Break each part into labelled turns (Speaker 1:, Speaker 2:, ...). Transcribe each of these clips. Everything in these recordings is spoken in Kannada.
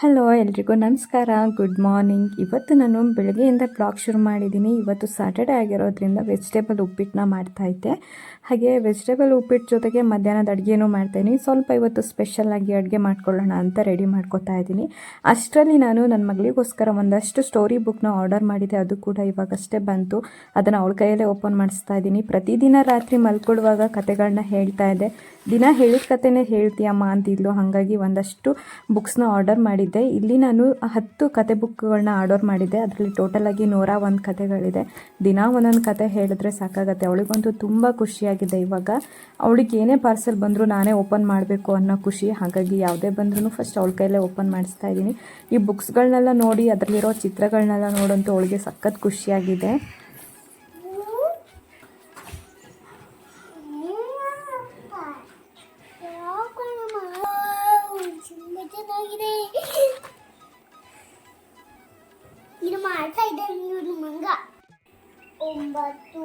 Speaker 1: ಹಲೋ ಎಲ್ರಿಗೂ ನಮಸ್ಕಾರ. ಗುಡ್ ಮಾರ್ನಿಂಗ್ ಇವತ್ತು ನಾನು ಬೆಳಗ್ಗೆಯಿಂದ ಬ್ಲಾಗ್ ಶುರು ಮಾಡಿದ್ದೀನಿ. ಇವತ್ತು ಸ್ಯಾಟರ್ಡೆ ಆಗಿರೋದ್ರಿಂದ ವೆಜಿಟೇಬಲ್ ಉಪ್ಪಿಟ್ಟನ್ನ ಮಾಡ್ತಾಯಿದ್ದೆ ಹಾಗೆ ವೆಜಿಟೇಬಲ್ ಉಪ್ಪಿಟ್ಟು ಜೊತೆಗೆ ಮಧ್ಯಾಹ್ನದ ಅಡುಗೆನೂ ಮಾಡ್ತಾಯಿದ್ದೀನಿ ಸ್ವಲ್ಪ ಇವತ್ತು ಸ್ಪೆಷಲ್ ಆಗಿ ಅಡುಗೆ ಮಾಡ್ಕೊಳ್ಳೋಣ ಅಂತ ರೆಡಿ ಮಾಡ್ಕೊತಾ ಇದ್ದೀನಿ. ಅಷ್ಟರಲ್ಲಿ ನಾನು ನನ್ನ ಮಗಳಿಗೋಸ್ಕರ ಒಂದಷ್ಟು ಸ್ಟೋರಿ ಬುಕ್ನ ಆರ್ಡರ್ ಮಾಡಿದೆ ಅದು ಕೂಡ ಇವಾಗಷ್ಟೇ ಬಂತು. ಅದನ್ನು ಅವಳ ಕೈಯಲ್ಲೇ ಓಪನ್ ಮಾಡಿಸ್ತಾ ಇದ್ದೀನಿ. ಪ್ರತಿದಿನ ರಾತ್ರಿ ಮಲ್ಕೊಳ್ಳುವಾಗ ಕತೆಗಳನ್ನ ಹೇಳ್ತಾ ಇದ್ದೆ. ದಿನ ಹೇಳಿದ ಕತೆನೇ ಹೇಳ್ತೀಯಮ್ಮ ಅಂತಿದ್ಲು. ಹಾಗಾಗಿ ಒಂದಷ್ಟು ಬುಕ್ಸ್ನ ಆರ್ಡರ್ ಮಾಡಿದ್ದೆ. ಇಲ್ಲಿ ನಾನು ಹತ್ತು ಕತೆ ಬುಕ್ಗಳನ್ನ ಆರ್ಡರ್ ಮಾಡಿದ್ದೆ. ಅದರಲ್ಲಿ ಟೋಟಲಾಗಿ ನೂರ ಒಂದು ಕತೆಗಳಿದೆ. ದಿನ ಒಂದೊಂದು ಕತೆ ಹೇಳಿದ್ರೆ ಸಾಕಾಗತ್ತೆ. ಅವಳಿಗಂತೂ ತುಂಬ ಖುಷಿಯಾಗಿದೆ ಇವಾಗ. ಅವಳಿಗೆ ಏನೇ ಪಾರ್ಸೆಲ್ ಬಂದರೂ ನಾನೇ ಓಪನ್ ಮಾಡಬೇಕು ಅನ್ನೋ ಖುಷಿ. ಹಾಗಾಗಿ ಯಾವುದೇ ಬಂದ್ರೂ ಫಸ್ಟ್ ಅವಳ ಕೈಲೇ ಓಪನ್ ಮಾಡಿಸ್ತಾ ಇದ್ದೀನಿ. ಈ ಬುಕ್ಸ್ಗಳನ್ನೆಲ್ಲ ನೋಡಿ, ಅದರಲ್ಲಿರೋ ಚಿತ್ರಗಳನ್ನೆಲ್ಲ ನೋಡಂತೂ ಅವಳಿಗೆ ಸಖತ್ ಖುಷಿಯಾಗಿದೆ
Speaker 2: ತುಂಬಾ ಚೆನ್ನಾಗಿದೆ ಇದು ಮಾಡ್ತಾ ಇದ್ದಾರೆ ಇವ್ರು ಮಂಗ. ಒಂಬತ್ತು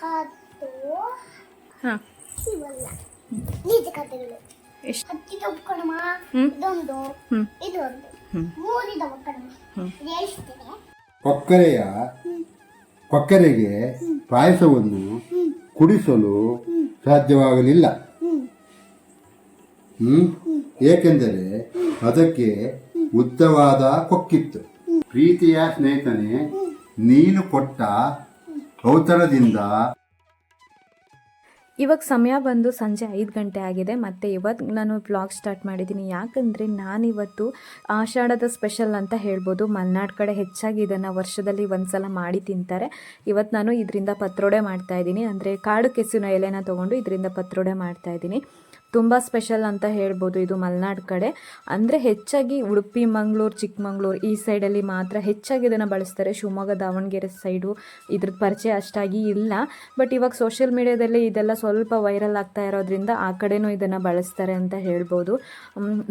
Speaker 2: ಹತ್ತು
Speaker 1: ಹಾಂ.
Speaker 2: ಇವಲ್ಲ ನಿಜ ಕಥೆಗಳು. ಹತ್ತಿದ
Speaker 1: ಹ್ಮ್.
Speaker 2: ಇದೊಂದು ಇದೊಂದು. ಮೂರಿದ. ಇದು ಹೇಳ್ತೇನೆ
Speaker 3: ಕೊಕ್ಕರೆಯ ಕೊಕ್ಕರೆಗೆ ಪಾಯಸವನ್ನು ಕುಡಿಸಲು ಸಾಧ್ಯವಾಗಲಿಲ್ಲ.
Speaker 2: ಹ್ಮ್?
Speaker 3: ಏಕೆಂದರೆ ಅದಕ್ಕೆ ಉದ್ದವಾದ ಕೊಕ್ಕಿತ್ತು. ಪ್ರೀತಿಯ ಸ್ನೇಹಿತನೇ, ನೀನು ಕೊಟ್ಟ ಔತಣದಿಂದ
Speaker 1: ಇವಾಗ ಸಮಯ ಬಂದು ಸಂಜೆ ಐದು ಗಂಟೆ ಆಗಿದೆ. ಮತ್ತು ಇವತ್ತು ನಾನು ಬ್ಲಾಗ್ ಸ್ಟಾರ್ಟ್ ಮಾಡಿದ್ದೀನಿ. ಯಾಕಂದರೆ ನಾನಿವತ್ತು ಆಷಾಢದ ಸ್ಪೆಷಲ್ ಅಂತ ಹೇಳ್ಬೋದು. ಮಲೆನಾಡು ಕಡೆ ಹೆಚ್ಚಾಗಿ ಇದನ್ನು ವರ್ಷದಲ್ಲಿ ಒಂದು ಸಲ ಮಾಡಿ ತಿಂತಾರೆ. ಇವತ್ತು ನಾನು ಇದರಿಂದ ಪತ್ರೊಡೆ ಮಾಡ್ತಾಯಿದ್ದೀನಿ ಅಂದರೆ ಕಾಡು ಕೆಸುವಿನ ಎಲೆನ ತೊಗೊಂಡು ಇದರಿಂದ ಪತ್ರೊಡೆ ಮಾಡ್ತಾಯಿದ್ದೀನಿ ತುಂಬ ಸ್ಪೆಷಲ್ ಅಂತ ಹೇಳ್ಬೋದು ಇದು ಮಲೆನಾಡು ಕಡೆ. ಅಂದರೆ ಹೆಚ್ಚಾಗಿ ಉಡುಪಿ, ಮಂಗಳೂರು ಚಿಕ್ಕಮಂಗ್ಳೂರು ಈ ಸೈಡಲ್ಲಿ ಮಾತ್ರ ಹೆಚ್ಚಾಗಿ ಇದನ್ನು ಬಳಸ್ತಾರೆ. ಶಿವಮೊಗ್ಗ, ದಾವಣಗೆರೆ ಸೈಡು ಇದ್ರ ಪರಿಚಯ ಅಷ್ಟಾಗಿ ಇಲ್ಲ. ಬಟ್ ಇವಾಗ ಸೋಷಿಯಲ್ ಮೀಡ್ಯಾದಲ್ಲಿ ಇದೆಲ್ಲ ಸ್ವಲ್ಪ ವೈರಲ್ ಆಗ್ತಾ ಇರೋದ್ರಿಂದ ಆ ಕಡೆನೂ ಇದನ್ನು ಬಳಸ್ತಾರೆ ಅಂತ ಹೇಳ್ಬೋದು.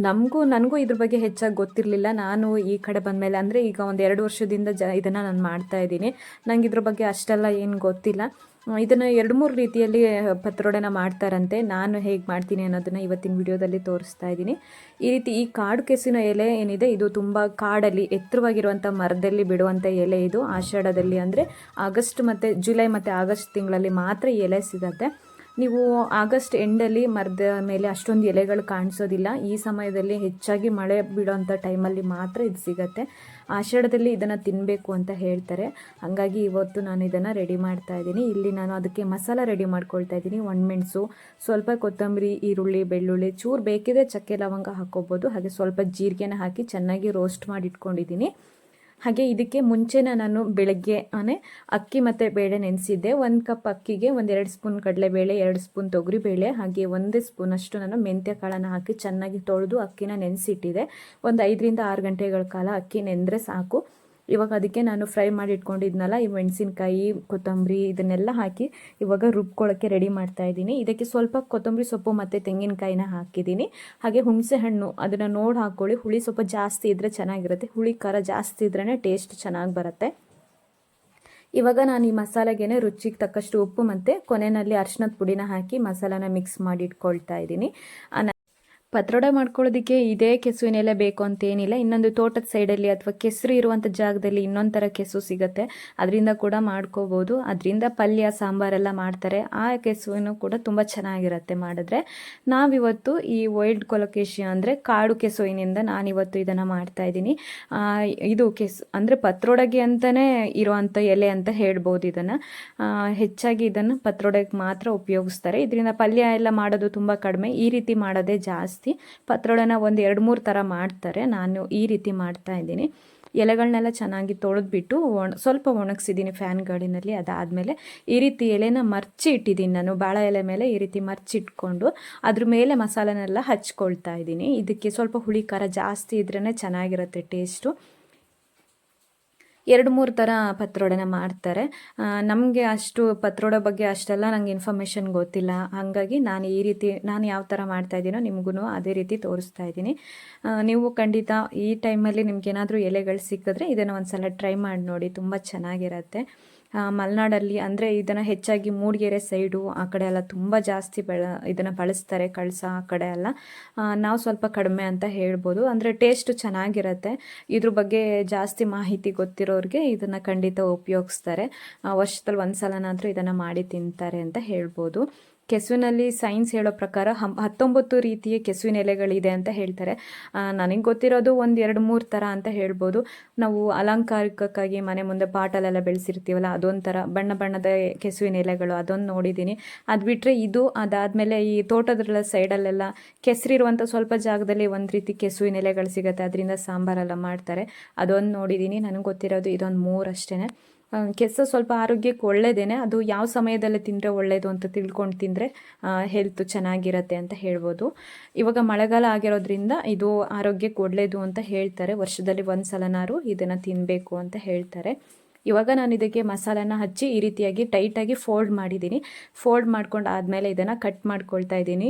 Speaker 1: ನಮಗೂ, ನನಗೂ ಇದ್ರ ಬಗ್ಗೆ ಹೆಚ್ಚಾಗಿ ಗೊತ್ತಿರಲಿಲ್ಲ. ನಾನು ಈ ಕಡೆ ಬಂದಮೇಲೆ ಅಂದರೆ ಈಗ ಒಂದು ಎರಡು ವರ್ಷದಿಂದ ಜ, ಇದನ್ನು ನಾನು ಮಾಡ್ತಾ ಇದ್ದೀನಿ. ನನಗೆ ಇದ್ರ ಬಗ್ಗೆ ಅಷ್ಟೆಲ್ಲ ಏನು ಗೊತ್ತಿಲ್ಲ. ಇದನ್ನು ಎರಡು ಮೂರು ರೀತಿಯಲ್ಲಿ ಪತ್ರೊಡೆನ ಮಾಡ್ತಾರಂತೆ. ನಾನು ಹೇಗೆ ಮಾಡ್ತೀನಿ ಅನ್ನೋದನ್ನು ಇವತ್ತಿನ ವಿಡಿಯೋದಲ್ಲಿ ತೋರಿಸ್ತಾ ಇದ್ದೀನಿ. ಈ ರೀತಿ ಈ ಕಾಡು ಕೆಸಿನ ಎಲೆ ಏನಿದೆ, ಇದು ತುಂಬ ಕಾಡಲ್ಲಿ ಎತ್ತರವಾಗಿರುವಂಥ ಮರದಲ್ಲಿ ಬಿಡುವಂಥ ಎಲೆ ಇದು. ಆಷಾಢದಲ್ಲಿ ಅಂದರೆ ಆಗಸ್ಟ್ ಮತ್ತು ಜುಲೈ ಮತ್ತು ಆಗಸ್ಟ್ ತಿಂಗಳಲ್ಲಿ ಮಾತ್ರ ಎಲೆ ಸಿಗತ್ತೆ. ನೀವು ಆಗಸ್ಟ್ ಎಂಡಲ್ಲಿ ಮರದ ಮೇಲೆ ಅಷ್ಟೊಂದು ಎಲೆಗಳು ಕಾಣಿಸೋದಿಲ್ಲ. ಈ ಸಮಯದಲ್ಲಿ ಹೆಚ್ಚಾಗಿ ಮಳೆ ಬೀಳೋಂಥ ಟೈಮಲ್ಲಿ ಮಾತ್ರ ಇದು ಸಿಗತ್ತೆ. ಆಷಾಢದಲ್ಲಿ ಇದನ್ನು ತಿನ್ನಬೇಕು ಅಂತ ಹೇಳ್ತಾರೆ. ಹಾಗಾಗಿ ಇವತ್ತು ನಾನು ಇದನ್ನು ರೆಡಿ ಮಾಡ್ತಾ ಇದ್ದೀನಿ. ಇಲ್ಲಿ ನಾನು ಅದಕ್ಕೆ ಮಸಾಲ ರೆಡಿ ಮಾಡ್ಕೊಳ್ತಾ ಇದ್ದೀನಿ. ಒಣಮೆಣಸು ಸ್ವಲ್ಪ ಕೊತ್ತಂಬರಿ, ಈರುಳ್ಳಿ, ಬೆಳ್ಳುಳ್ಳಿ, ಚೂರು ಬೇಕಿದ್ರೆ ಚಕ್ಕೆ ಲವಂಗ ಹಾಕ್ಕೋಬೋದು. ಹಾಗೆ ಸ್ವಲ್ಪ ಜೀರಿಗೆನ ಹಾಕಿ ಚೆನ್ನಾಗಿ ರೋಸ್ಟ್ ಮಾಡಿ ಇಟ್ಕೊಂಡಿದ್ದೀನಿ. ಹಾಗೆ ಇದಕ್ಕೆ ಮುಂಚೆನೇ ನಾನು ಬೆಳಗ್ಗೆ ಅಕ್ಕಿ ಮತ್ತು ಬೇಳೆ ನೆನೆಸಿದ್ದೆ. ಒಂದು ಕಪ್ ಅಕ್ಕಿಗೆ ಒಂದೆರಡು ಸ್ಪೂನ್ ಕಡಲೆಬೇಳೆ, ಎರಡು ಸ್ಪೂನ್ ತೊಗರಿಬೇಳೆ, ಹಾಗೆ ಒಂದೇ ಸ್ಪೂನಷ್ಟು ನಾನು ಮೆಂತ್ಯ ಕಾಳನ್ನು ಹಾಕಿ ಚೆನ್ನಾಗಿ ತೊಳೆದು ಅಕ್ಕಿನ ನೆನೆಸಿಟ್ಟಿದೆ. ಒಂದು ಐದರಿಂದ ಆರು ಗಂಟೆಗಳ ಕಾಲ ಅಕ್ಕಿ ನೆಂದರೆ ಸಾಕು. ಇವಾಗ ಅದಕ್ಕೆ ನಾನು ಫ್ರೈ ಮಾಡಿ ಇಟ್ಕೊಂಡಿದ್ನಲ್ಲ ಈ ಮೆಣಸಿನ್ಕಾಯಿ, ಕೊತ್ತಂಬರಿ ಇದನ್ನೆಲ್ಲ ಹಾಕಿ ಇವಾಗ ರುಬ್ಕೊಳ್ಳೋಕ್ಕೆ ರೆಡಿ ಮಾಡ್ತಾ ಇದ್ದೀನಿ. ಇದಕ್ಕೆ ಸ್ವಲ್ಪ ಕೊತ್ತಂಬರಿ ಸೊಪ್ಪು ಮತ್ತು ತೆಂಗಿನಕಾಯಿನ ಹಾಕಿದ್ದೀನಿ. ಹಾಗೆ ಹುಣಸೆ ಹಣ್ಣು ಅದನ್ನು ನೋಡಿ ಹಾಕ್ಕೊಳ್ಳಿ ಹುಳಿ ಸ್ವಲ್ಪ ಜಾಸ್ತಿ ಇದ್ದರೆ ಚೆನ್ನಾಗಿರುತ್ತೆ. ಹುಳಿ ಖಾರ ಜಾಸ್ತಿ ಇದ್ರೇ ಟೇಸ್ಟ್ ಚೆನ್ನಾಗಿ ಬರುತ್ತೆ. ಇವಾಗ ನಾನು ಈ ಮಸಾಲೆಗೆ ರುಚಿಗೆ ತಕ್ಕಷ್ಟು ಉಪ್ಪು ಮತ್ತು ಕೊನೆಯಲ್ಲಿ ಅರ್ಶಿನದ ಪುಡಿನ ಹಾಕಿ ಮಸಾಲಾನ ಮಿಕ್ಸ್ ಮಾಡಿ ಇಟ್ಕೊಳ್ತಾ ಇದ್ದೀನಿ. ಪತ್ರೊಡೆ ಮಾಡ್ಕೊಳ್ಳೋದಕ್ಕೆ ಇದೇ ಕೆಸುವಿನ ಎಲೆ ಬೇಕು ಅಂತ ಏನಿಲ್ಲ ಇನ್ನೊಂದು ತೋಟದ ಸೈಡಲ್ಲಿ ಅಥವಾ ಕೆಸರು ಇರುವಂಥ ಜಾಗದಲ್ಲಿ ಇನ್ನೊಂದು ಥರ ಕೆಸು ಸಿಗುತ್ತೆ. ಅದರಿಂದ ಕೂಡ ಮಾಡ್ಕೋಬೋದು. ಅದರಿಂದ ಪಲ್ಯ, ಸಾಂಬಾರೆಲ್ಲ ಮಾಡ್ತಾರೆ. ಆ ಕೆಸುವಿನೂ ಕೂಡ ತುಂಬ ಚೆನ್ನಾಗಿರುತ್ತೆ ಮಾಡಿದ್ರೆ. ನಾವಿವತ್ತು ಈ ವೈಲ್ಡ್ ಕೊಲೊಕೇಶಿಯ ಅಂದರೆ ಕಾಡು ಕೆಸುವಿನಿಂದ ನಾನಿವತ್ತು ಇದನ್ನು ಮಾಡ್ತಾ ಇದ್ದೀನಿ. ಇದು ಕೆಸು ಅಂದರೆ ಪತ್ರೊಡೆಗೆ ಅಂತಲೇ ಇರುವಂಥ ಎಲೆ ಅಂತ ಹೇಳ್ಬೋದು ಇದನ್ನು. ಹೆಚ್ಚಾಗಿ ಇದನ್ನು ಪತ್ರೊಡೆಗೆ ಮಾತ್ರ ಉಪಯೋಗಿಸ್ತಾರೆ. ಇದರಿಂದ ಪಲ್ಯ ಎಲ್ಲ ಮಾಡೋದು ತುಂಬ ಕಡಿಮೆ. ಈ ರೀತಿ ಮಾಡೋದೇ ಜಾಸ್ತಿ. ಪತ್ರೊಡೆನ ಒಂದು ಎರಡು ಮೂರು ಥರ ಮಾಡ್ತಾರೆ. ನಾನು ಈ ರೀತಿ ಮಾಡ್ತಾ ಇದ್ದೀನಿ. ಎಲೆಗಳನ್ನೆಲ್ಲ ಚೆನ್ನಾಗಿ ತೊಳೆದ್ಬಿಟ್ಟು ಒಣ, ಸ್ವಲ್ಪ ಒಣಗಿಸಿದ್ದೀನಿ ಫ್ಯಾನ್ ಗಾಡಿನಲ್ಲಿ. ಅದಾದಮೇಲೆ ಈ ರೀತಿ ಎಲೆನ ಮರ್ಚಿ ಇಟ್ಟಿದ್ದೀನಿ ನಾನು. ಬಾಳೆ ಎಲೆ ಮೇಲೆ ಈ ರೀತಿ ಮರ್ಚಿಟ್ಕೊಂಡು ಅದ್ರ ಮೇಲೆ ಮಸಾಲೆನೆಲ್ಲ ಹಚ್ಕೊಳ್ತಾ ಇದ್ದೀನಿ. ಇದಕ್ಕೆ ಸ್ವಲ್ಪ ಹುಳಿ ಖಾರ ಜಾಸ್ತಿ ಇದ್ರೇ ಚೆನ್ನಾಗಿರುತ್ತೆ ಟೇಸ್ಟು. ಎರಡು ಮೂರು ಥರ ಪತ್ರೊಡೆನ ಮಾಡ್ತಾರೆ. ನಮಗೆ ಅಷ್ಟು ಪತ್ರೊಡೆ ಬಗ್ಗೆ ಅಷ್ಟೆಲ್ಲ ನನಗೆ ಇನ್ಫಾರ್ಮೇಷನ್ ಗೊತ್ತಿಲ್ಲ. ಹಾಗಾಗಿ ನಾನು ಈ ರೀತಿ, ನಾನು ಯಾವ ಥರ ಮಾಡ್ತಾ ಇದ್ದೀನೋ ನಿಮಗೂ ಅದೇ ರೀತಿ ತೋರಿಸ್ತಾ ಇದ್ದೀನಿ. ನೀವು ಖಂಡಿತ ಈ ಟೈಮಲ್ಲಿ ನಿಮ್ಗೇನಾದರೂ ಎಲೆಗಳು ಸಿಕ್ಕಿದ್ರೆ ಇದನ್ನು ಒಂದು ಸಲ ಟ್ರೈ ಮಾಡಿ ನೋಡಿ. ತುಂಬ ಚೆನ್ನಾಗಿರುತ್ತೆ. ಮಲೆನಾಡಲ್ಲಿ ಅಂದರೆ ಇದನ್ನು ಹೆಚ್ಚಾಗಿ ಮೂಡಿಗೆರೆ ಸೈಡು ಆ ಕಡೆ ಎಲ್ಲ ತುಂಬ ಜಾಸ್ತಿ ಬೆಳ, ಇದನ್ನು ಬಳಸ್ತಾರೆ ಕಳಸ ಆ ಕಡೆ ಎಲ್ಲ. ನಾವು ಸ್ವಲ್ಪ ಕಡಿಮೆ ಅಂತ ಹೇಳ್ಬೋದು. ಅಂದರೆ ಟೇಸ್ಟು ಚೆನ್ನಾಗಿರುತ್ತೆ. ಇದ್ರ ಬಗ್ಗೆ ಜಾಸ್ತಿ ಮಾಹಿತಿ ಗೊತ್ತಿರೋರಿಗೆ ಇದನ್ನು ಖಂಡಿತ ಉಪಯೋಗಿಸ್ತಾರೆ. ವರ್ಷದಲ್ಲಿ ಒಂದು ಸಲನಾದರೂ ಇದನ್ನು ಮಾಡಿ ತಿಂತಾರೆ ಅಂತ ಹೇಳ್ಬೋದು. ಕೆಸುವಿನಲ್ಲಿ ಸೈನ್ಸ್ ಹೇಳೋ ಪ್ರಕಾರ ಹಂ, ಹತ್ತೊಂಬತ್ತು ರೀತಿಯ ಕೆಸುವಿನ ಎಲೆಗಳಿದೆ ಅಂತ ಹೇಳ್ತಾರೆ. ನನಗೆ ಗೊತ್ತಿರೋದು ಒಂದು ಎರಡು ಮೂರು ಥರ ಅಂತ ಹೇಳ್ಬೋದು. ನಾವು ಅಲಂಕಾರಿಕಕ್ಕಾಗಿ ಮನೆ ಮುಂದೆ ಪಾಟಲೆಲ್ಲ ಬೆಳೆಸಿರ್ತೀವಲ್ಲ, ಅದೊಂಥರ ಬಣ್ಣ ಬಣ್ಣದ ಕೆಸುವಿನ ಎಲೆಗಳು, ಅದೊಂದು ನೋಡಿದ್ದೀನಿ ಅದು ಬಿಟ್ಟರೆ ಇದು ಅದಾದಮೇಲೆ ಈ ತೋಟದ ಸೈಡಲ್ಲೆಲ್ಲ ಕೆಸರಿರುವಂಥ ಸ್ವಲ್ಪ ಜಾಗದಲ್ಲಿ ಒಂದು ರೀತಿ ಕೆಸುವಿನ ಎಲೆಗಳು ಸಿಗುತ್ತೆ, ಅದರಿಂದ ಸಾಂಬಾರೆಲ್ಲ ಮಾಡ್ತಾರೆ. ಅದೊಂದು ನೋಡಿದ್ದೀನಿ ನನಗೆ ಗೊತ್ತಿರೋದು ಇದೊಂದು ಮೂರು ಅಷ್ಟೇ ಕೆಸ ಸ್ವಲ್ಪ ಆರೋಗ್ಯಕ್ಕೆ ಒಳ್ಳೇದೇನೆ, ಅದು ಯಾವ ಸಮಯದಲ್ಲಿ ತಿಂದರೆ ಒಳ್ಳೆಯದು ಅಂತ ತಿಳ್ಕೊಂಡು ತಿಂದರೆ ಹೆಲ್ತ್ ಚೆನ್ನಾಗಿರತ್ತೆ ಅಂತ ಹೇಳ್ಬೋದು. ಇವಾಗ ಮಳೆಗಾಲ ಆಗಿರೋದ್ರಿಂದ ಇದು ಆರೋಗ್ಯಕ್ಕೆ ಒಳ್ಳೆಯದು ಅಂತ ಹೇಳ್ತಾರೆ. ವರ್ಷದಲ್ಲಿ ಒಂದು ಸಲನಾರು ಇದನ್ನು ತಿನ್ನಬೇಕು ಅಂತ ಹೇಳ್ತಾರೆ. ಇವಾಗ ನಾನು ಇದಕ್ಕೆ ಮಸಾಲೆನ ಹಚ್ಚಿ ಈ ರೀತಿಯಾಗಿ ಟೈಟಾಗಿ ಫೋಲ್ಡ್ ಮಾಡಿದ್ದೀನಿ. ಫೋಲ್ಡ್ ಮಾಡ್ಕೊಂಡು ಆದಮೇಲೆ ಇದನ್ನು ಕಟ್ ಮಾಡ್ಕೊಳ್ತಾ ಇದ್ದೀನಿ.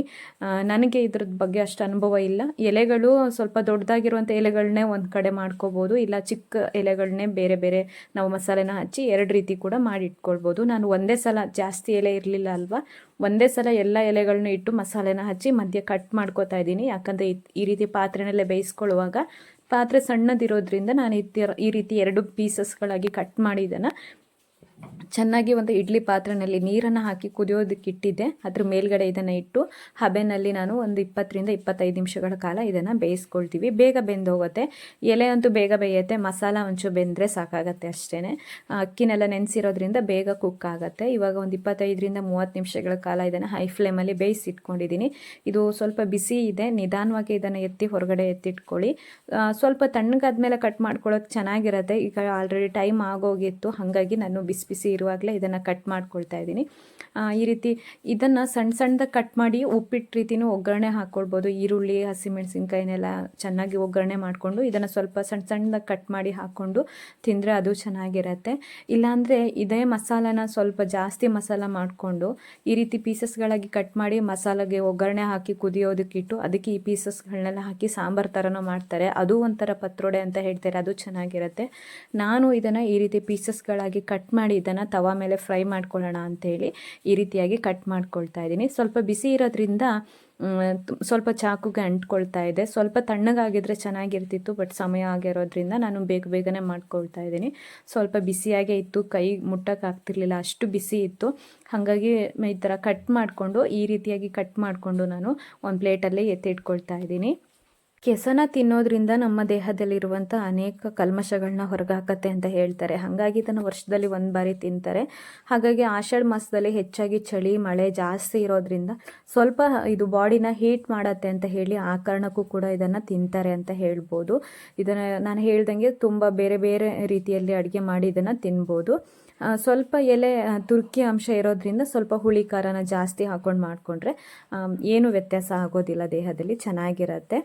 Speaker 1: ನನಗೆ ಇದ್ರದ್ದು ಬಗ್ಗೆ ಅಷ್ಟು ಅನುಭವ ಇಲ್ಲ. ಎಲೆಗಳು ಸ್ವಲ್ಪ ದೊಡ್ಡದಾಗಿರುವಂಥ ಎಲೆಗಳನ್ನೇ ಒಂದು ಕಡೆ ಮಾಡ್ಕೋಬೋದು. ಇಲ್ಲ ಚಿಕ್ಕ ಎಲೆಗಳನ್ನೇ ಬೇರೆ ಬೇರೆ ನಾವು ಮಸಾಲೆನ ಹಚ್ಚಿ ಎರಡು ರೀತಿ ಕೂಡ ಮಾಡಿ ಇಟ್ಕೊಳ್ಬೋದು ನಾನು ಒಂದೇ ಸಲ ಜಾಸ್ತಿ ಎಲೆ ಇರಲಿಲ್ಲ ಅಲ್ವಾ? ಒಂದೇ ಸಲ ಎಲ್ಲ ಎಲೆಗಳನ್ನ ಇಟ್ಟು ಮಸಾಲೆನ ಹಚ್ಚಿ ಮಧ್ಯೆ ಕಟ್ ಮಾಡ್ಕೋತಾ ಇದ್ದೀನಿ. ಯಾಕಂದರೆ ಈ ರೀತಿ ಪಾತ್ರೆನಲ್ಲೇ ಬೇಯಿಸ್ಕೊಳ್ಳುವಾಗ ಪಾತ್ರೆ ಸಣ್ಣದಿರೋದ್ರಿಂದ ನಾನು ಈ ರೀತಿ ಎರಡು ಪೀಸಸ್ಗಳಾಗಿ ಕಟ್ ಮಾಡಿ ಇದನ್ನು ಚೆನ್ನಾಗಿ ಒಂದು ಇಡ್ಲಿ ಪಾತ್ರೆಯಲ್ಲಿ ನೀರನ್ನು ಹಾಕಿ ಕುದಿಯೋದಕ್ಕೆ ಇಟ್ಟಿದ್ದೆ. ಅದ್ರ ಮೇಲ್ಗಡೆ ಇದನ್ನು ಇಟ್ಟು ಹಬೆನಲ್ಲಿ ನಾನು ಒಂದು ಇಪ್ಪತ್ತರಿಂದ ಇಪ್ಪತ್ತೈದು ನಿಮಿಷಗಳ ಕಾಲ ಇದನ್ನು ಬೇಯಿಸ್ಕೊಳ್ತೀವಿ. ಬೇಗ ಬೆಂದೋಗುತ್ತೆ. ಎಲೆ ಅಂತೂ ಬೇಗ ಬೇಯುತ್ತೆ. ಮಸಾಲ ಒಂಚೂರು ಬೆಂದರೆ ಸಾಕಾಗತ್ತೆ ಅಷ್ಟೇ ಅಕ್ಕಿನೆಲ್ಲ ನೆನೆಸಿರೋದ್ರಿಂದ ಬೇಗ ಕುಕ್ ಆಗುತ್ತೆ. ಇವಾಗ ಒಂದು ಇಪ್ಪತ್ತೈದರಿಂದ ಮೂವತ್ತು ನಿಮಿಷಗಳ ಕಾಲ ಇದನ್ನು ಹೈ ಫ್ಲೇಮಲ್ಲಿ ಬೇಯಿಸಿ ಇಟ್ಕೊಂಡಿದ್ದೀನಿ ಇದು ಸ್ವಲ್ಪ ಬಿಸಿ ಇದೆ. ನಿಧಾನವಾಗಿ ಇದನ್ನು ಎತ್ತಿ ಹೊರಗಡೆ ಎತ್ತಿಟ್ಕೊಳ್ಳಿ. ಸ್ವಲ್ಪ ಸ್ವಲ್ಪ ತಣ್ಣಗಾದ್ಮೇಲೆ ಕಟ್ ಮಾಡ್ಕೊಳ್ಳೋಕೆ ಚೆನ್ನಾಗಿರುತ್ತೆ. ಈಗ ಆಲ್ರೆಡಿ ಟೈಮ್ ಆಗೋಗಿತ್ತು. ಹಾಗಾಗಿ ನಾನು ಬಿಸಿ ಬಿಸಿ ಇರುವಾಗಲೇ ಇದನ್ನು ಕಟ್ ಮಾಡ್ಕೊಳ್ತಾ ಇದ್ದೀನಿ. ಈ ರೀತಿ ಇದನ್ನು ಸಣ್ಣ ಸಣ್ಣದಾಗಿ ಕಟ್ ಮಾಡಿ ಉಪ್ಪಿಟ್ಟು ರೀತಿನೂ ಒಗ್ಗರಣೆ ಹಾಕ್ಕೊಳ್ಬೋದು ಈರುಳ್ಳಿ ಹಸಿಮೆಣಸಿನ್ಕಾಯಿನೆಲ್ಲ ಚೆನ್ನಾಗಿ ಒಗ್ಗರಣೆ ಮಾಡಿಕೊಂಡು ಇದನ್ನು ಸ್ವಲ್ಪ ಸಣ್ಣ ಸಣ್ಣದಾಗಿ ಕಟ್ ಮಾಡಿ ಹಾಕ್ಕೊಂಡು ತಿಂದರೆ ಅದು ಚೆನ್ನಾಗಿರತ್ತೆ. ಇಲ್ಲಾಂದರೆ ಇದೇ ಮಸಾಲನ ಸ್ವಲ್ಪ ಜಾಸ್ತಿ ಮಸಾಲ ಮಾಡಿಕೊಂಡು ಈ ರೀತಿ ಪೀಸಸ್ಗಳಾಗಿ ಕಟ್ ಮಾಡಿ ಮಸಾಲೆಗೆ ಒಗ್ಗರಣೆ ಹಾಕಿ ಕುದಿಯೋದಕ್ಕಿಟ್ಟು ಅದಕ್ಕೆ ಈ ಪೀಸಸ್ಗಳನ್ನೆಲ್ಲ ಹಾಕಿ ಸಾಂಬಾರು ಥರನೂ ಮಾಡ್ತಾರೆ. ಅದು ಒಂಥರ ಪತ್ರೊಡೆ ಅಂತ ಹೇಳ್ತಾರೆ. ಅದು ಚೆನ್ನಾಗಿರುತ್ತೆ. ನಾನು ಇದನ್ನು ಈ ರೀತಿ ಪೀಸಸ್ಗಳಾಗಿ ಕಟ್ ಮಾಡಿ ಇದನ್ನು ತವಾ ಮೇಲೆ ಫ್ರೈ ಮಾಡ್ಕೊಳ್ಳೋಣ ಅಂಥೇಳಿ ಈ ರೀತಿಯಾಗಿ ಕಟ್ ಮಾಡ್ಕೊಳ್ತಾ ಇದ್ದೀನಿ. ಸ್ವಲ್ಪ ಬಿಸಿ ಇರೋದ್ರಿಂದ ಸ್ವಲ್ಪ ಚಾಕುಗೆ ಅಂಟ್ಕೊಳ್ತಾ ಇದೆ. ಸ್ವಲ್ಪ ತಣ್ಣಗಾಗಿದ್ರೆ ಚೆನ್ನಾಗಿರ್ತಿತ್ತು, ಬಟ್ ಸಮಯ ಆಗಿರೋದ್ರಿಂದ ನಾನು ಬೇಗ ಬೇಗನೆ ಮಾಡ್ಕೊಳ್ತಾ ಇದ್ದೀನಿ. ಸ್ವಲ್ಪ ಬಿಸಿಯಾಗೇ ಇತ್ತು, ಕೈ ಮುಟ್ಟಕ್ಕಾಗ್ತಿರ್ಲಿಲ್ಲ ಅಷ್ಟು ಬಿಸಿ ಇತ್ತು. ಹಾಗಾಗಿ ಈ ಥರ ಕಟ್ ಮಾಡಿಕೊಂಡು, ಈ ರೀತಿಯಾಗಿ ಕಟ್ ಮಾಡಿಕೊಂಡು ನಾನು ಒಂದು ಪ್ಲೇಟಲ್ಲಿ ಎತ್ತಿಟ್ಕೊಳ್ತಾ ಇದ್ದೀನಿ. ಕೆಸನ ತಿನ್ನೋದ್ರಿಂದ ನಮ್ಮ ದೇಹದಲ್ಲಿರುವಂಥ ಅನೇಕ ಕಲ್ಮಶಗಳನ್ನ ಹೊರಗಾಕತ್ತೆ ಅಂತ ಹೇಳ್ತಾರೆ. ಹಾಗಾಗಿ ಇದನ್ನು ವರ್ಷದಲ್ಲಿ ಒಂದು ಬಾರಿ ತಿಂತಾರೆ. ಹಾಗಾಗಿ ಆಷಾಢ ಮಾಸದಲ್ಲಿ ಹೆಚ್ಚಾಗಿ ಚಳಿ, ಮಳೆ ಜಾಸ್ತಿ ಇರೋದ್ರಿಂದ ಸ್ವಲ್ಪ ಇದು ಬಾಡಿನ ಹೀಟ್ ಮಾಡತ್ತೆ ಅಂತ ಹೇಳಿ ಆ ಕಾರಣಕ್ಕೂ ಕೂಡ ಇದನ್ನು ತಿಂತಾರೆ ಅಂತ ಹೇಳ್ಬೋದು. ಇದನ್ನು ನಾನು ಹೇಳ್ದಂಗೆ ತುಂಬ ಬೇರೆ ಬೇರೆ ರೀತಿಯಲ್ಲಿ ಅಡುಗೆ ಮಾಡಿ ಇದನ್ನು ತಿನ್ಬೋದು. ಸ್ವಲ್ಪ ಎಲೆ ತುರ್ಕಿ ಅಂಶ ಇರೋದ್ರಿಂದ ಸ್ವಲ್ಪ ಹುಳಿ ಖಾರನ ಜಾಸ್ತಿ ಹಾಕೊಂಡು ಮಾಡಿಕೊಂಡ್ರೆ ಏನು ವ್ಯತ್ಯಾಸ ಆಗೋದಿಲ್ಲ ದೇಹದಲ್ಲಿ, ಚೆನ್ನಾಗಿರತ್ತೆ.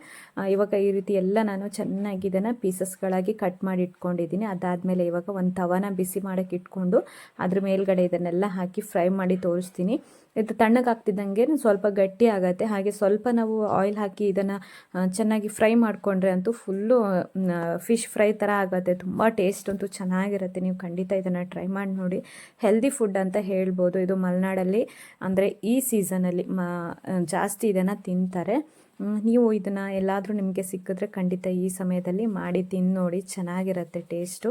Speaker 1: ಇವಾಗ ಈ ರೀತಿ ಎಲ್ಲ ನಾನು ಚೆನ್ನಾಗಿ ಇದನ್ನು ಪೀಸಸ್ಗಳಾಗಿ ಕಟ್ ಮಾಡಿ ಇಟ್ಕೊಂಡಿದ್ದೀನಿ. ಅದಾದಮೇಲೆ ಇವಾಗ ಒಂದು ತವನ ಬಿಸಿ ಮಾಡೋಕ್ಕೆ ಇಟ್ಕೊಂಡು ಅದ್ರ ಮೇಲ್ಗಡೆ ಇದನ್ನೆಲ್ಲ ಹಾಕಿ ಫ್ರೈ ಮಾಡಿ ತೋರಿಸ್ತೀನಿ. ಇದು ತಣ್ಣಗಾಗ್ತಿದ್ದಂಗೆ ಸ್ವಲ್ಪ ಗಟ್ಟಿ ಆಗುತ್ತೆ. ಹಾಗೆ ಸ್ವಲ್ಪ ನಾವು ಆಯಿಲ್ ಹಾಕಿ ಇದನ್ನು ಚೆನ್ನಾಗಿ ಫ್ರೈ ಮಾಡಿಕೊಂಡ್ರೆ ಅಂತೂ ಫುಲ್ಲು ಫಿಶ್ ಫ್ರೈ ಥರ ಆಗುತ್ತೆ. ತುಂಬ ಟೇಸ್ಟ್ ಅಂತೂ ಚೆನ್ನಾಗಿರುತ್ತೆ. ನೀವು ಖಂಡಿತ ಇದನ್ನು ಟ್ರೈ ಮಾಡಿ ನೋಡಿ. ಹೆಲ್ದಿ ಫುಡ್ ಅಂತ ಹೇಳ್ಬೋದು. ಇದು ಮಲೆನಾಡಲ್ಲಿ, ಅಂದರೆ ಈ ಸೀಸನಲ್ಲಿ ಮ ಜಾಸ್ತಿ ಇದನ್ನು ತಿಂತಾರೆ. ನೀವು ಇದನ್ನು ಎಲ್ಲಾದರೂ ನಿಮಗೆ ಸಿಕ್ಕಿದ್ರೆ ಖಂಡಿತ ಈ ಸಮಯದಲ್ಲಿ ಮಾಡಿ ತಿಂದು ನೋಡಿ. ಚೆನ್ನಾಗಿರುತ್ತೆ ಟೇಸ್ಟು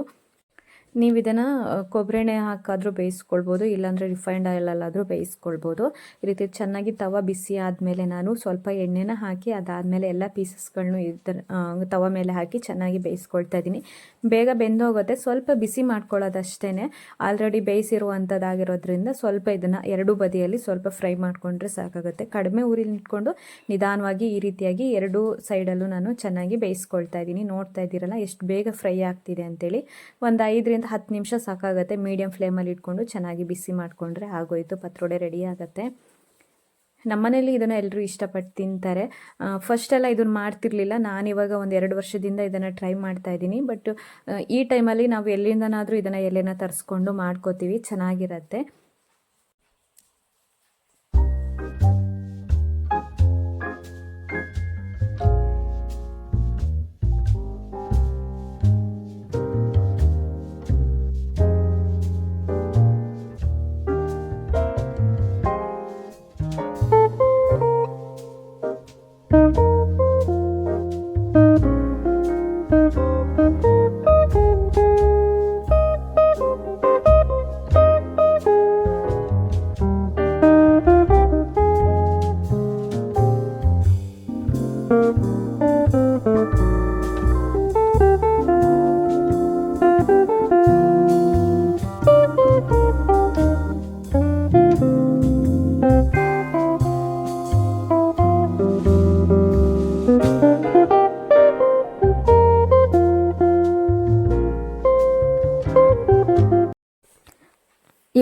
Speaker 1: ನೀವು ಇದನ್ನು ಕೊಬ್ಬರಿ ಎಣ್ಣೆ ಹಾಕಾದರೂ ಬೇಯಿಸ್ಕೊಳ್ಬೋದು, ಇಲ್ಲಾಂದರೆ ರಿಫೈಂಡ್ ಆಯಿಲಲ್ಲಾದರೂ ಬೇಯಿಸ್ಕೊಳ್ಬೋದು. ಈ ರೀತಿ ಚೆನ್ನಾಗಿ ತವ ಬಿಸಿ ಆದಮೇಲೆ ನಾನು ಸ್ವಲ್ಪ ಎಣ್ಣೆನ ಹಾಕಿ ಅದಾದಮೇಲೆ ಎಲ್ಲ ಪೀಸಸ್ಗಳನ್ನು ಇದರ ತವ ಮೇಲೆ ಹಾಕಿ ಚೆನ್ನಾಗಿ ಬೇಯಿಸ್ಕೊಳ್ತಾ ಇದ್ದೀನಿ. ಬೇಗ ಬೆಂದೋಗುತ್ತೆ, ಸ್ವಲ್ಪ ಬಿಸಿ ಮಾಡ್ಕೊಳ್ಳೋದಷ್ಟೇ ಆಲ್ರೆಡಿ ಬೇಯಿಸಿರುವಂಥದ್ದಾಗಿರೋದ್ರಿಂದ ಸ್ವಲ್ಪ ಇದನ್ನು ಎರಡೂ ಬದಿಯಲ್ಲಿ ಸ್ವಲ್ಪ ಫ್ರೈ ಮಾಡಿಕೊಂಡ್ರೆ ಸಾಕಾಗುತ್ತೆ. ಕಡಿಮೆ ಊರಿಲಿ ಇಟ್ಕೊಂಡು ನಿಧಾನವಾಗಿ ಈ ರೀತಿಯಾಗಿ ಎರಡೂ ಸೈಡಲ್ಲೂ ನಾನು ಚೆನ್ನಾಗಿ ಬೇಯಿಸ್ಕೊಳ್ತಾ ಇದ್ದೀನಿ. ನೋಡ್ತಾ ಇದ್ದೀರಲ್ಲ, ಎಷ್ಟು ಬೇಗ ಫ್ರೈ ಆಗ್ತಿದೆ ಅಂತೇಳಿ. ಒಂದು ಐದರಿಂದ ಹತ್ತು ನಿಮಿಷ ಸಾಕಾಗುತ್ತೆ. ಮೀಡಿಯಮ್ ಫ್ಲೇಮಲ್ಲಿ ಇಟ್ಕೊಂಡು ಚೆನ್ನಾಗಿ ಬಿಸಿ ಮಾಡಿಕೊಂಡ್ರೆ ಆಗೋಯಿತು, ಪತ್ರೊಡೆ ರೆಡಿ ಆಗುತ್ತೆ. ನಮ್ಮನೇಲಿ ಇದನ್ನು ಎಲ್ಲರೂ ಇಷ್ಟಪಟ್ಟು ತಿಂತಾರೆ. ಫಸ್ಟ್ ಎಲ್ಲ ಇದನ್ನು ಮಾಡ್ತಿರ್ಲಿಲ್ಲ. ನಾನು ಇವಾಗ ಒಂದು ಎರಡು ವರ್ಷದಿಂದ ಇದನ್ನು ಟ್ರೈ ಮಾಡ್ತಾ ಇದ್ದೀನಿ. ಬಟ್ ಈ ಟೈಮಲ್ಲಿ ನಾವು ಎಲ್ಲಿಂದನಾದರೂ ಇದನ್ನು ಎಲೆನ ತರಿಸ್ಕೊಂಡು ಮಾಡ್ಕೋತೀವಿ. ಚೆನ್ನಾಗಿರತ್ತೆ.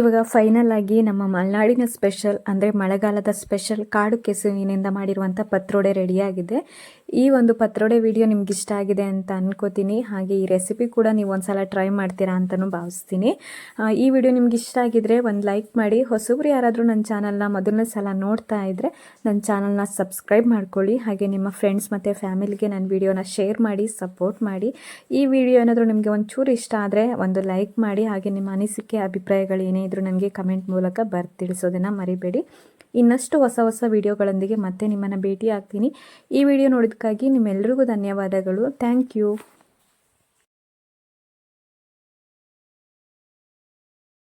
Speaker 1: ಇವಾಗ ಫೈನಲ್ ಆಗಿ ನಮ್ಮ ಮಲೆನಾಡಿನ ಸ್ಪೆಷಲ್ ಅಂದರೆ ಮಳೆಗಾಲದ ಸ್ಪೆಷಲ್ ಕಾಡು ಕೆಸುವಿನಿಂದ ಮಾಡಿರುವಂಥ ಪತ್ರೊಡೆ ರೆಡಿಯಾಗಿದೆ ಈ ಒಂದು ಪತ್ರೊಡೆ ವಿಡಿಯೋ ನಿಮ್ಗೆ ಇಷ್ಟ ಆಗಿದೆ ಅಂತ ಅನ್ಕೋತೀನಿ. ಹಾಗೆ ಈ ರೆಸಿಪಿ ಕೂಡ ನೀವು ಒಂದ್ಸಲ ಟ್ರೈ ಮಾಡ್ತೀರಾ ಅಂತಲೂ ಭಾವಿಸ್ತೀನಿ. ಈ ವಿಡಿಯೋ ನಿಮ್ಗೆ ಇಷ್ಟ ಆಗಿದ್ರೆ ಒಂದು ಲೈಕ್ ಮಾಡಿ. ಹೊಸಬ್ರು ಯಾರಾದರೂ ನನ್ನ ಚಾನಲ್ನ ಮೊದಲನೇ ಸಲ ನೋಡ್ತಾ ಇದ್ದರೆ ನನ್ನ ಚಾನಲ್ನ ಸಬ್ಸ್ಕ್ರೈಬ್ ಮಾಡ್ಕೊಳ್ಳಿ. ಹಾಗೆ ನಿಮ್ಮ ಫ್ರೆಂಡ್ಸ್ ಮತ್ತು ಫ್ಯಾಮಿಲಿಗೆ ನನ್ನ ವಿಡಿಯೋನ ಶೇರ್ ಮಾಡಿ ಸಪೋರ್ಟ್ ಮಾಡಿ. ಈ ವಿಡಿಯೋ ಏನಾದರೂ ನಿಮಗೆ ಒಂಚೂರು ಇಷ್ಟ ಆದರೆ ಒಂದು ಲೈಕ್ ಮಾಡಿ. ಹಾಗೆ ನಿಮ್ಮ ಅನಿಸಿಕೆ, ಅಭಿಪ್ರಾಯಗಳು ಏನೇ ಇದ್ರೂ ನನಗೆ ಕಮೆಂಟ್ ಮೂಲಕ ಬರ್ತಿಳಿಸೋದನ್ನು ಮರಿಬೇಡಿ. ಇನ್ನಷ್ಟು ಹೊಸ ಹೊಸ ವಿಡಿಯೋಗಳೊಂದಿಗೆ ಮತ್ತೆ ನಿಮ್ಮನ್ನು ಭೇಟಿ ಆಗ್ತೀನಿ ಈ ವಿಡಿಯೋ ನೋಡೋದಕ್ಕಾಗಿ ನಿಮ್ಮೆಲ್ಲರಿಗೂ ಧನ್ಯವಾದಗಳು. Thank you.